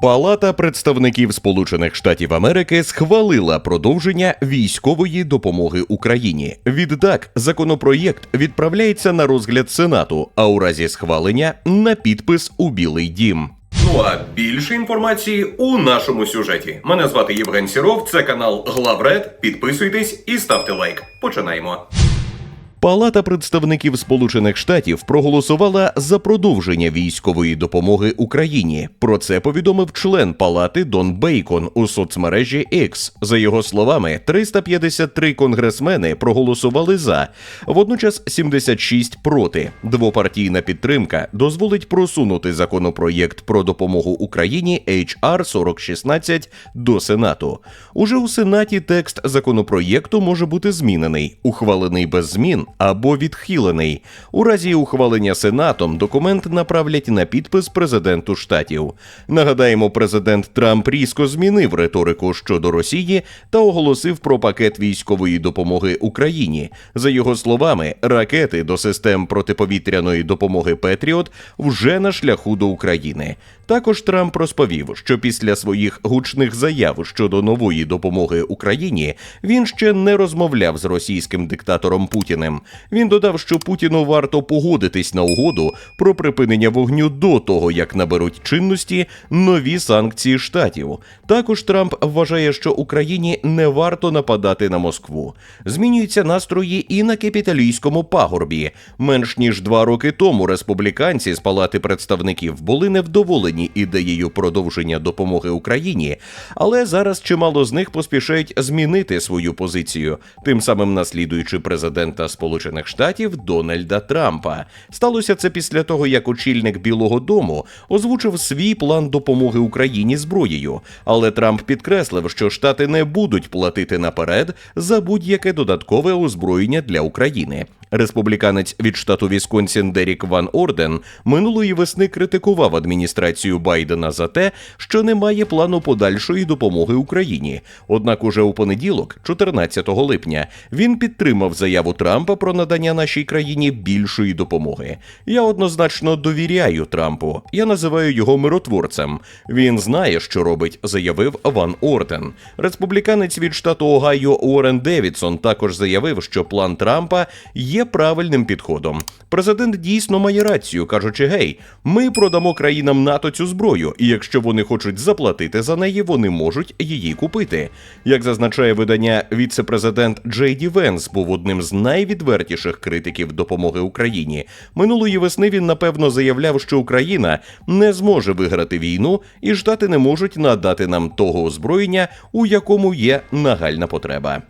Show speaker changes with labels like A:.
A: Палата представників Сполучених Штатів Америки схвалила продовження військової допомоги Україні. Відтак, законопроєкт відправляється на розгляд Сенату, а у разі схвалення на підпис у Білий Дім. Ну а більше інформації у нашому сюжеті. Мене звати Євген Сіров. Це канал Главред. Підписуйтесь і ставте лайк. Починаємо. Палата представників Сполучених Штатів проголосувала за продовження військової допомоги Україні. Про це повідомив член палати Дон Бейкон у соцмережі X. За його словами, 353 конгресмени проголосували за, водночас 76 проти. Двопартійна підтримка дозволить просунути законопроєкт про допомогу Україні HR 4016 до Сенату. Уже у Сенаті текст законопроєкту може бути змінений, ухвалений без змін або відхилений. У разі ухвалення Сенатом документ направлять на підпис президенту штатів. Нагадаємо, президент Трамп різко змінив риторику щодо Росії та оголосив про пакет військової допомоги Україні. За його словами, ракети до систем протиповітряної допомоги Петріот вже на шляху до України. Також Трамп розповів, що після своїх гучних заяв щодо нової допомоги Україні він ще не розмовляв з російським диктатором Путіним. Він додав, що Путіну варто погодитись на угоду про припинення вогню до того, як наберуть чинності нові санкції штатів. Також Трамп вважає, що Україні не варто нападати на Москву. Змінюються настрої і на капіталійському пагорбі. Менш ніж два роки тому республіканці з палати представників були невдоволені ідеєю продовження допомоги Україні, але зараз чимало з них поспішають змінити свою позицію, тим самим наслідуючи президента Сполучених Штатів Дональда Трампа. Сталося це після того, як очільник Білого Дому озвучив свій план допомоги Україні зброєю. Але Трамп підкреслив, що штати не будуть платити наперед за будь-яке додаткове озброєння для України. Республіканець від штату Вісконсін Дерік Ван Орден минулої весни критикував адміністрацію Байдена за те, що немає плану подальшої допомоги Україні. Однак уже у понеділок, 14 липня, він підтримав заяву Трампа про надання нашій країні більшої допомоги. Я однозначно довіряю Трампу. Я називаю його миротворцем. Він знає, що робить, заявив Ван Орден. Республіканець від штату Огайо Уоррен Девідсон також заявив, що план Трампа є правильним підходом. Президент дійсно має рацію, кажучи: гей, ми продамо країнам НАТО цю зброю, і якщо вони хочуть заплатити за неї, вони можуть її купити. Як зазначає видання, віце-президент Джей Ді Венс був одним з найвідвертіших критиків допомоги Україні. Минулої весни він напевно заявляв, що Україна не зможе виграти війну, і штати не можуть надати нам того озброєння, у якому є нагальна потреба.